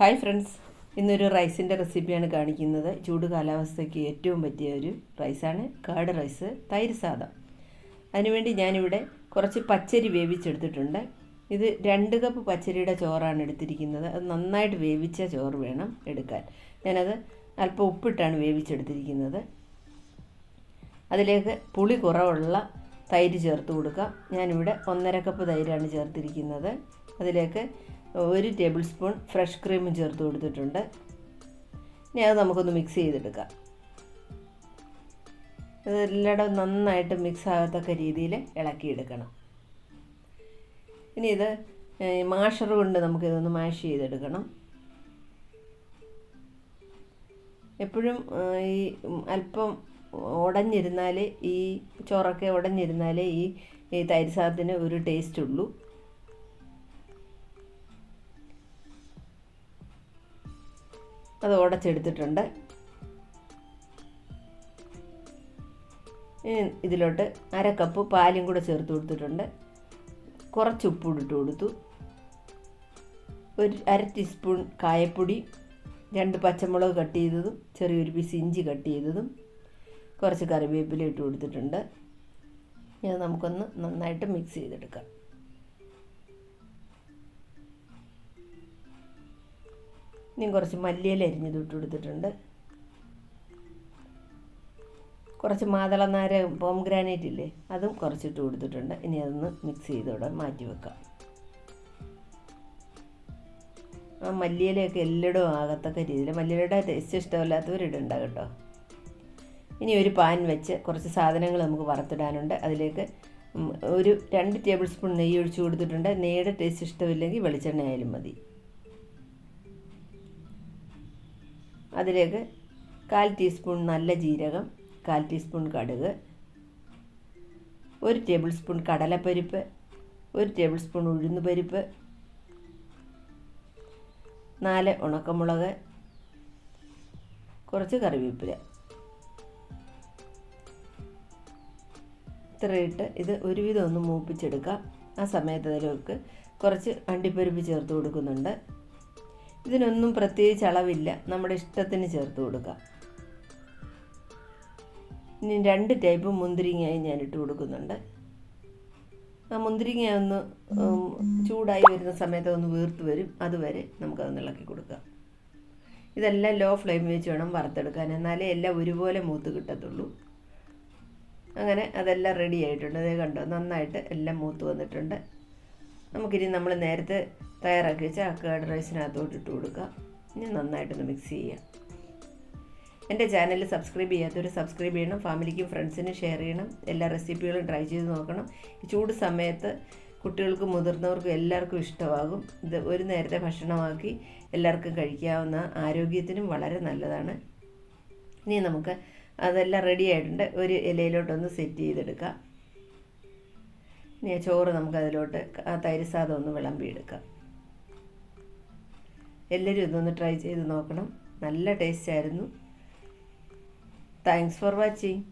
Hi friends. ഇന്നൊരു റൈസിന്റെ റെസിപ്പിയാണ് കാണിക്കുന്നത്. ചൂട് കാലാവസ്ഥയ്ക്ക് ഏറ്റവും പറ്റിയ ഒരു റൈസാണ് കാട് റൈസ് തൈര് സാദം. അതിനുവേണ്ടി ഞാനിവിടെ കുറച്ച് പച്ചരി വേവിച്ചെടുത്തിട്ടുണ്ട്. ഇത് രണ്ട് കപ്പ് പച്ചരിയുടെ ചോറാണ് എടുത്തിരിക്കുന്നത്. അത് നന്നായിട്ട് വേവിച്ച ചോറ് വേണം എടുക്കാൻ. ഞാനത് അല്പം ഉപ്പിട്ടാണ് വേവിച്ചെടുത്തിരിക്കുന്നത്. അതിലേക്ക് പുളി കുറവുള്ള തൈര് ചേർത്ത് കൊടുക്കാം. ഞാനിവിടെ ഒന്നര കപ്പ് തൈരാണ് ചേർത്തിരിക്കുന്നത്. അതിലേക്ക് ഒരു ടേബിൾ സ്പൂൺ ഫ്രഷ് ക്രീം ചേർത്ത് കൊടുത്തിട്ടുണ്ട്. ഇനി അത് നമുക്കൊന്ന് മിക്സ് ചെയ്തെടുക്കാം. ഇതെല്ലാം നന്നായിട്ട് മിക്സ് ആകത്തക്ക രീതിയിൽ ഇളക്കിയെടുക്കണം. ഇനി ഇത് മാഷർ കൊണ്ട് നമുക്കിതൊന്ന് മാഷ് ചെയ്തെടുക്കണം. എപ്പോഴും ഈ അല്പം ഉടഞ്ഞിരുന്നാൽ ഈ ചോറൊക്കെ ഉടഞ്ഞിരുന്നാലേ ഈ തൈര് സാദത്തിന് ഒരു ടേസ്റ്റ് ഉള്ളൂ. അത് ഉടച്ചെടുത്തിട്ടുണ്ട്. ഇനി ഇതിലോട്ട് അര കപ്പ് പാലും കൂടെ ചേർത്ത് കൊടുത്തിട്ടുണ്ട്. കുറച്ച് ഉപ്പ് ഇട്ട് കൊടുത്തു. ഒരു അര ടീസ്പൂൺ കായപ്പൊടി രണ്ട് പച്ചമുളക് കട്ട് ചെയ്തതും ചെറിയൊരു പീസ് ഇഞ്ചി കട്ട് ചെയ്തതും കുറച്ച് കറിവേപ്പില ഇട്ട് കൊടുത്തിട്ടുണ്ട്. ഇത് നമുക്കൊന്ന് നന്നായിട്ട് മിക്സ് ചെയ്തെടുക്കാം. ഇനി കുറച്ച് മല്ലിയില അരിഞ്ഞത് ഇട്ട് കൊടുത്തിട്ടുണ്ട്. കുറച്ച് മാതളനാര പോം ഗ്രാനൈറ്റ് ഇല്ലേ അതും കുറച്ചിട്ട് കൊടുത്തിട്ടുണ്ട്. ഇനി അതൊന്ന് മിക്സ് ചെയ്തോടെ മാറ്റി വെക്കാം. ആ മല്ലിയിലയൊക്കെ എല്ലായിടും ആകത്തക്ക രീതിയിൽ. മല്ലിയിലയുടെ ടേസ്റ്റ് ഇഷ്ടമല്ലാത്തവരിടണ്ട കേട്ടോ. ഇനി ഒരു പാൻ വെച്ച് കുറച്ച് സാധനങ്ങൾ നമുക്ക് വറുത്തിടാനുണ്ട്. അതിലേക്ക് ഒരു രണ്ട് ടേബിൾ സ്പൂൺ നെയ്യ് ഒഴിച്ച് കൊടുത്തിട്ടുണ്ട്. നെയ്യുടെ ടേസ്റ്റ് ഇഷ്ടമില്ലെങ്കിൽ വെളിച്ചെണ്ണ ആയാലും മതി. അതിലേക്ക് കാൽ ടീസ്പൂൺ നല്ല ജീരകം കാൽ ടീസ്പൂൺ കടുക് ഒരു ടേബിൾ സ്പൂൺ കടലപ്പരിപ്പ് ഒരു ടേബിൾ സ്പൂൺ ഉഴുന്ന് പരിപ്പ് നാല് ഉണക്കമുളക് കുറച്ച് കറിവേപ്പില. ഇത്രയിട്ട് ഇത് ഒരുവിധം ഒന്ന് മൂപ്പിച്ചെടുക്കാം. ആ സമയത്ത് അതിലേക്ക് കുറച്ച് അണ്ടിപ്പരിപ്പ് ചേർത്ത് കൊടുക്കുന്നുണ്ട്. ഇതിനൊന്നും പ്രത്യേകിച്ച് അളവില്ല. നമ്മുടെ ഇഷ്ടത്തിന് ചേർത്ത് കൊടുക്കാം. ഇനി രണ്ട് ടൈപ്പ് മുന്തിരിങ്ങയായി ഞാൻ ഇട്ട് കൊടുക്കുന്നുണ്ട്. ആ മുന്തിരിങ്ങ ഒന്ന് ചൂടായി വരുന്ന സമയത്ത് ഒന്ന് വീർത്ത് വരും. അതുവരെ നമുക്കതൊന്ന് ഇളക്കി കൊടുക്കാം. ഇതെല്ലാം ലോ ഫ്ലെയിം വെച്ച് വേണം വറുത്തെടുക്കാൻ. എന്നാലേ എല്ലാം ഒരുപോലെ മൂത്ത് കിട്ടത്തുള്ളൂ. അങ്ങനെ അതെല്ലാം റെഡി ആയിട്ടുണ്ട്. അതേ കണ്ടോ നന്നായിട്ട് എല്ലാം മൂത്ത് വന്നിട്ടുണ്ട്. നമുക്കിനി നമ്മൾ നേരത്തെ തയ്യാറാക്കി വെച്ച ആ കേഡ് റൈസിനകത്തോട്ട് ഇട്ട് കൊടുക്കുക. ഇനി നന്നായിട്ടൊന്ന് മിക്സ് ചെയ്യാം എന്റെ ചാനൽ സബ്സ്ക്രൈബ് ചെയ്യാത്തവർ സബ്സ്ക്രൈബ് ചെയ്യണം ഫാമിലിക്കും ഫ്രണ്ട്സിനും ഷെയർ ചെയ്യണം എല്ലാ റെസിപ്പികളും ട്രൈ ചെയ്ത് നോക്കണം. ചൂട് സമയത്ത് കുട്ടികൾക്കും മുതിർന്നവർക്കും എല്ലാവർക്കും ഇഷ്ടമാകും. ഇത് ഒരു നേരത്തെ ഭക്ഷണമാക്കി എല്ലാവർക്കും കഴിക്കാവുന്ന ആരോഗ്യത്തിനും വളരെ നല്ലതാണ്. ഇനി നമുക്ക് അതെല്ലാം റെഡി ആയിട്ടുണ്ട്. ഒരു ഇലയിലോട്ടൊന്ന് സെറ്റ് ചെയ്തെടുക്കാം. ഇനി ചോറ് നമുക്കതിലോട്ട് ആ തൈര് സാദം ഒന്ന് വിളമ്പിയെടുക്കാം. എല്ലാവരും ഇതൊന്ന് ട്രൈ ചെയ്ത് നോക്കണം. നല്ല ടേസ്റ്റ് ആയിരുന്നു. Thanks for watching